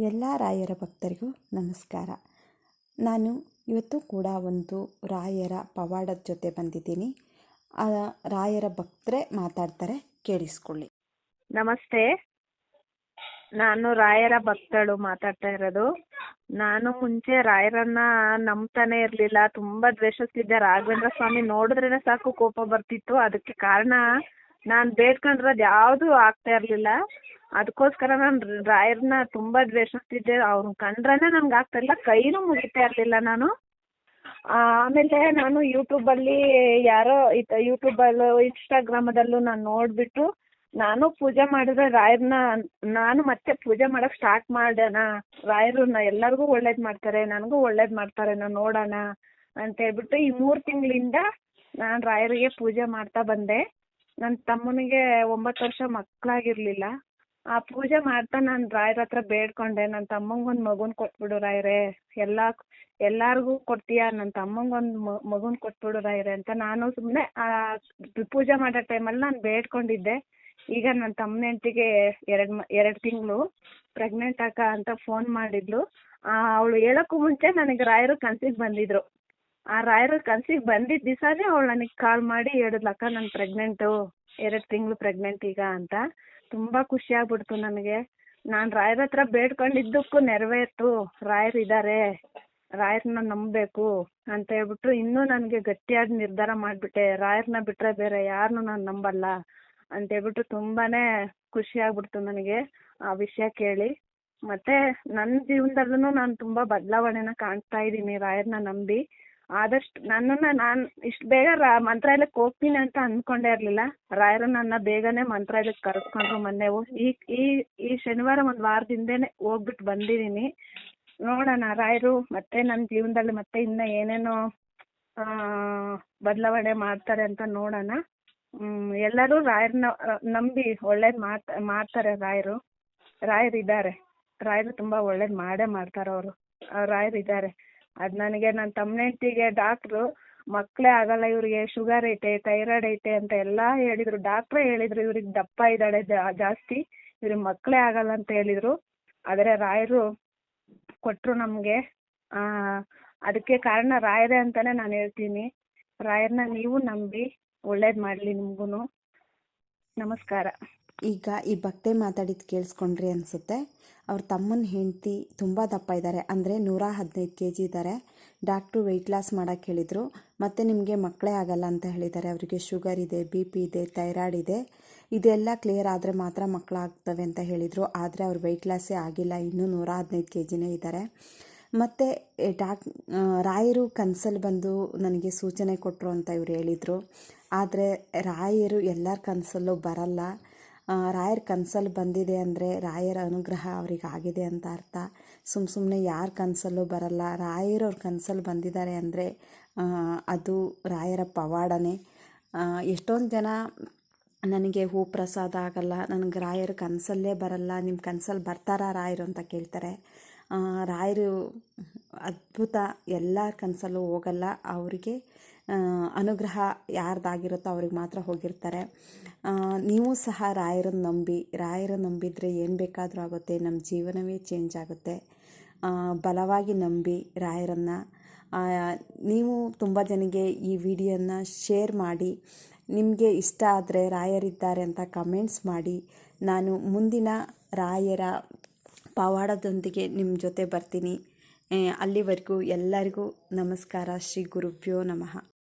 ಎಲ್ಲ ರಾಯರ ಭಕ್ತರಿಗೂ ನಮಸ್ಕಾರ. ನಾನು ಇವತ್ತು ಕೂಡ ಒಂದು ರಾಯರ ಪವಾಡದ ಜೊತೆ ಬಂದಿದ್ದೀನಿ. ಆ ರಾಯರ ಭಕ್ತರೇ ಮಾತಾಡ್ತಾರೆ, ಕೇಳಿಸ್ಕೊಳ್ಳಿ. ನಮಸ್ತೆ. ನಾನು ರಾಯರ ಭಕ್ತಳು ಮಾತಾಡ್ತಾ ಇರೋದು. ನಾನು ಮುಂಚೆ ರಾಯರನ್ನ ನಂಬ್ತಾನೆ ಇರಲಿಲ್ಲ. ತುಂಬಾ ದ್ವೇಷಿಸ್ತಿದ್ದೆ. ರಾಘವೇಂದ್ರ ಸ್ವಾಮಿ ನೋಡಿದ್ರೇನೆ ಸಾಕು ಕೋಪ ಬರ್ತಿತ್ತು. ಅದಕ್ಕೆ ಕಾರಣ ನಾನು ಬೇಡ್ಕೊಂಡಿರೋದು ಯಾವುದೂ ಆಗ್ತಾ ಇರಲಿಲ್ಲ. ಅದಕ್ಕೋಸ್ಕರ ನಾನು ರಾಯರನ್ನ ತುಂಬಾ ದ್ವೇಷಿಸ್ತಿದ್ದೆ. ಅವ್ರನ್ನ ಕಂಡ್ರೇನೆ ನನಗೆ ಇಲ್ಲ. ಕೈನೂ ಮುಗಿತಾ ಇರ್ಲಿಲ್ಲ ನಾನು. ಆಮೇಲೆ ನಾನು ಯೂಟ್ಯೂಬಲ್ಲಿ ಯಾರೋ ಯೂಟ್ಯೂಬಲ್ಲೂ ಇನ್ಸ್ಟಾಗ್ರಾಮದಲ್ಲೂ ನಾನು ನೋಡ್ಬಿಟ್ಟು ನಾನು ಪೂಜೆ ಮಾಡಿದ್ರೆ ರಾಯರನ್ನ ನಾನು ಮತ್ತೆ ಪೂಜೆ ಮಾಡಕ್ಕೆ ಸ್ಟಾರ್ಟ್ ಮಾಡೋಣ ರಾಯರು ಎಲ್ಲರಿಗೂ ಒಳ್ಳೇದ್ ಮಾಡ್ತಾರೆ, ನನಗೂ ಒಳ್ಳೇದ್ ಮಾಡ್ತಾರೆ, ನಾನು ನೋಡೋಣ ಅಂತ ಹೇಳ್ಬಿಟ್ಟು ಈ ಮೂರು ತಿಂಗಳಿಂದ ನಾನು ರಾಯರಿಗೆ ಪೂಜೆ ಮಾಡ್ತಾ ಬಂದೆ. ನನ್ನ ತಮ್ಮನಿಗೆ ಒಂಬತ್ತು ವರ್ಷ ಮಕ್ಕಳಾಗಿರಲಿಲ್ಲ ಆ ಪೂಜೆ ಮಾಡ್ತಾ ನಾನು ರಾಯರ ಹತ್ರ ಬೇಡ್ಕೊಂಡೆ ನನ್ನ ತಮ್ಮಂಗೆ ಒಂದು ಮಗುನ ಕೊಟ್ಬಿಡು ರಾಯರೇ. ಎಲ್ಲ, ಎಲ್ಲಾರ್ಗೂ ಕೊಡ್ತೀಯಾ? ನನ್ನ ತಮ್ಮಂಗೆ ಒಂದು ಮಗುನ ಕೊಟ್ಬಿಡು ರಾಯರೇ ಅಂತ ನಾನು ಸುಮ್ಮನೆ ಪೂಜೆ ಮಾಡೋ ಟೈಮಲ್ಲಿ ನಾನು ಬೇಡ್ಕೊಂಡಿದ್ದೆ. ಈಗ ನನ್ನ ತಮ್ಮನ ಹೆಂಡ್ತಿಗೆ ಎರಡು ತಿಂಗಳು ಪ್ರೆಗ್ನೆಂಟ್ ಅಕ್ಕ ಅಂತ ಫೋನ್ ಮಾಡಿದ್ಲು. ಅವಳು ಹೇಳೋಕ್ಕೂ ಮುಂಚೆ ನನಗೆ ರಾಯರು ಕನ್ಸಿಗೆ ಬಂದಿದ್ರು. ಆ ರಾಯರು ಕನ್ಸಿಗೆ ಬಂದಿದ್ದ ದಿವಸನೇ ಅವಳು ನನಗೆ ಕಾಲ್ ಮಾಡಿ ಹೇಳಿದ್ಲು, ಅಕ್ಕ, ನಾನು ಪ್ರೆಗ್ನೆಂಟು ಎರಡು ತಿಂಗಳು ಪ್ರೆಗ್ನೆಂಟ್ ಈಗ ಅಂತ. ತುಂಬ ಖುಷಿ ಆಗ್ಬಿಡ್ತು ನನಗೆ. ನಾನು ರಾಯರ ಹತ್ರ ಬೇಡ್ಕೊಂಡಿದ್ದಕ್ಕೂ ನೆರವೇರ್ತು. ರಾಯರ್ ಇದ್ದಾರೆ ರಾಯರನ್ನ ನಂಬಬೇಕು ಅಂತ ಹೇಳ್ಬಿಟ್ಟು ಇನ್ನೂ ನನಗೆ ಗಟ್ಟಿಯಾದ ನಿರ್ಧಾರ ಮಾಡಿಬಿಟ್ಟೆ. ರಾಯರನ್ನ ಬಿಟ್ಟರೆ ಬೇರೆ ಯಾರನ್ನೂ ನಾನು ನಂಬಲ್ಲ ಅಂತ ಹೇಳ್ಬಿಟ್ಟು ತುಂಬಾನೇ ಖುಷಿ ಆಗ್ಬಿಡ್ತು ನನಗೆ ಆ ವಿಷಯ ಕೇಳಿ. ಮತ್ತೆ ನನ್ನ ಜೀವನದಲ್ಲೂ ನಾನು ತುಂಬಾ ಬದಲಾವಣೆನ ಕಾಣ್ತಾ ಇದ್ದೀನಿ ರಾಯರನ್ನ ನಂಬಿ. ಆದಷ್ಟು ನನ್ನನ್ನ ನಾನು ಇಷ್ಟು ಬೇಗ ರಾ ಮಂತ್ರಾಲಯಕ್ಕೆ ಹೋಗ್ತೀನಿ ಅಂತ ಅಂದ್ಕೊಂಡೇ ಇರಲಿಲ್ಲ. ರಾಯರು ನನ್ನ ಬೇಗನೆ ಮಂತ್ರಾಲಯಕ್ಕೆ ಕರೆಸ್ಕೊಂಡ್ರು ಮೊನ್ನೆ ಈ ಈ ಈ ಶನಿವಾರ ಒಂದು ವಾರದ ಹಿಂದೆನೇ ಹೋಗ್ಬಿಟ್ಟು ಬಂದಿದ್ದೀನಿ ನೋಡೋಣ ರಾಯರು ಮತ್ತೆ ನನ್ನ ಜೀವನದಲ್ಲಿ ಮತ್ತೆ ಇನ್ನ ಏನೇನೋ ಬದಲಾವಣೆ ಮಾಡ್ತಾರೆ ಅಂತ ನೋಡೋಣ. ಎಲ್ಲರೂ ರಾಯರ್ನ ನಂಬಿ ಒಳ್ಳೇದು ಮಾಡ್ತಾ ಮಾಡ್ತಾರೆ ರಾಯರು. ರಾಯರು ಇದ್ದಾರೆ ರಾಯರು ತುಂಬಾ ಒಳ್ಳೇದು ಮಾಡೇ ಮಾಡ್ತಾರೆ ಅವರು ರಾಯರು ಇದ್ದಾರೆ ಅದು ನನಗೆ ನನ್ನ ತಮ್ಮ ಹೆಂಡ್ತಿಗೆ ಡಾಕ್ಟ್ರು ಮಕ್ಕಳೇ ಆಗಲ್ಲ, ಇವರಿಗೆ ಶುಗರ್ ಐತೆ ಥೈರಾಯ್ಡ್ ಐತೆ ಅಂತ ಎಲ್ಲ ಹೇಳಿದರು. ಡಾಕ್ಟ್ರೇ ಹೇಳಿದರು, ಇವ್ರಿಗೆ ದಪ್ಪ ಇದ್ದಾಳೆ ಜಾಸ್ತಿ, ಇವ್ರಿಗೆ ಮಕ್ಕಳೇ ಆಗಲ್ಲ ಅಂತ ಹೇಳಿದರು. ಆದರೆ ರಾಯರು ಕೊಟ್ಟರು ನಮಗೆ. ಅದಕ್ಕೆ ಕಾರಣ ರಾಯರೇ ಅಂತಲೇ ನಾನು ಹೇಳ್ತೀನಿ. ರಾಯರನ್ನ ನೀವು ನಂಬಿ ಒಳ್ಳೇದು ಮಾಡಲಿ ನಿಮಗೂ ನಮಸ್ಕಾರ. ಈಗ ಈ ಭಕ್ತೆ ಮಾತಾಡಿದ್ದು ಕೇಳಿಸ್ಕೊಂಡ್ರಿ ಅನಿಸುತ್ತೆ. ಅವ್ರ ತಮ್ಮನ ಹೆಂಡತಿ ತುಂಬ ದಪ್ಪ ಇದ್ದಾರೆ ಅಂದರೆ ನೂರ ಹದಿನೈದು ಕೆ ಜಿ ಇದ್ದಾರೆ ಡಾಕ್ಟ್ರು ವೆಯ್ಟ್ ಲಾಸ್ ಮಾಡೋಕ್ಕೆ ಹೇಳಿದರು. ಮತ್ತು ನಿಮಗೆ ಮಕ್ಕಳೇ ಆಗಲ್ಲ ಅಂತ ಹೇಳಿದ್ದಾರೆ ಅವರಿಗೆ ಶುಗರ್ ಇದೆ, ಬಿ ಪಿ ಇದೆ, ಥೈರಾಯ್ಡ್ ಇದೆ. ಇದೆಲ್ಲ ಕ್ಲಿಯರ್ ಆದರೆ ಮಾತ್ರ ಮಕ್ಕಳಾಗ್ತವೆ ಅಂತ ಹೇಳಿದರು. ಆದರೆ ಅವ್ರು ವೆಯ್ಟ್ ಲಾಸೇ ಆಗಿಲ್ಲ. ಇನ್ನೂ ನೂರ ಹದಿನೈದು ಕೆ ಜಿನೇ ಇದ್ದಾರೆ ಮತ್ತು ಡಾಕ್ ರಾಯರು ಕನಸಲ್ಲಿ ಬಂದು ನನಗೆ ಸೂಚನೆ ಕೊಟ್ಟರು ಅಂತ ಇವ್ರು ಹೇಳಿದರು. ಆದರೆ, ರಾಯರು ಎಲ್ಲರ ಕನಸಲ್ಲೂ ಬರಲ್ಲ. ರಾಯರ ಕನಸಲ್ಲಿ ಬಂದಿದೆ ಅಂದರೆ ರಾಯರ ಅನುಗ್ರಹ ಅವ್ರಿಗೆ ಆಗಿದೆ ಅಂತ ಅರ್ಥ. ಸುಮ್ಮ ಸುಮ್ಮನೆ ಯಾರ ಕನಸಲ್ಲೂ ಬರಲ್ಲ. ರಾಯರವ್ರ ಕನಸಲ್ಲಿ ಬಂದಿದ್ದಾರೆ ಅಂದರೆ ಅದು ರಾಯರ ಪವಾಡನೇ. ಎಷ್ಟೊಂದು ಜನ ನನಗೆ ಹೂ ಪ್ರಸಾದ ಆಗಲ್ಲ, ನನಗೆ ರಾಯರ ಕನಸಲ್ಲೇ ಬರಲ್ಲ ನಿಮ್ಮ ಕನಸಲ್ಲಿ ಬರ್ತಾರಾ ರಾಯರು ಅಂತ ಕೇಳ್ತಾರೆ. ರಾಯರು ಅದ್ಭುತ ಎಲ್ಲ ಕನಸಲ್ಲೂ ಹೋಗಲ್ಲ, ಅವರಿಗೆ ಅನುಗ್ರಹ ಯಾರ್ದಾಗಿರುತ್ತೋ ಅವ್ರಿಗೆ ಮಾತ್ರ ಹೋಗಿರ್ತಾರೆ. ನೀವು ಸಹ ರಾಯರನ್ನು ನಂಬಿ ರಾಯರ ನಂಬಿದರೆ ಏನು ಬೇಕಾದರೂ ಆಗುತ್ತೆ ನಮ್ಮ ಜೀವನವೇ ಚೇಂಜ್ ಆಗುತ್ತೆ. ಬಲವಾಗಿ ನಂಬಿ ರಾಯರನ್ನು. ನೀವು ತುಂಬ ಜನಗೆ ಈ ವಿಡಿಯೋನ ಶೇರ್ ಮಾಡಿ, ನಿಮಗೆ ಇಷ್ಟ ಆದರೆ ರಾಯರಿದ್ದಾರೆ ಅಂತ ಕಮೆಂಟ್ಸ್ ಮಾಡಿ, ನಾನು ಮುಂದಿನ ರಾಯರ ಪವಾಡದೊಂದಿಗೆ ನಿಮ್ಮ ಜೊತೆ ಬರ್ತೀನಿ. ಅಲ್ಲಿವರೆಗೂ ಎಲ್ಲರಿಗೂ ನಮಸ್ಕಾರ. ಶ್ರೀ ಗುರುಭ್ಯೋ ನಮಃ.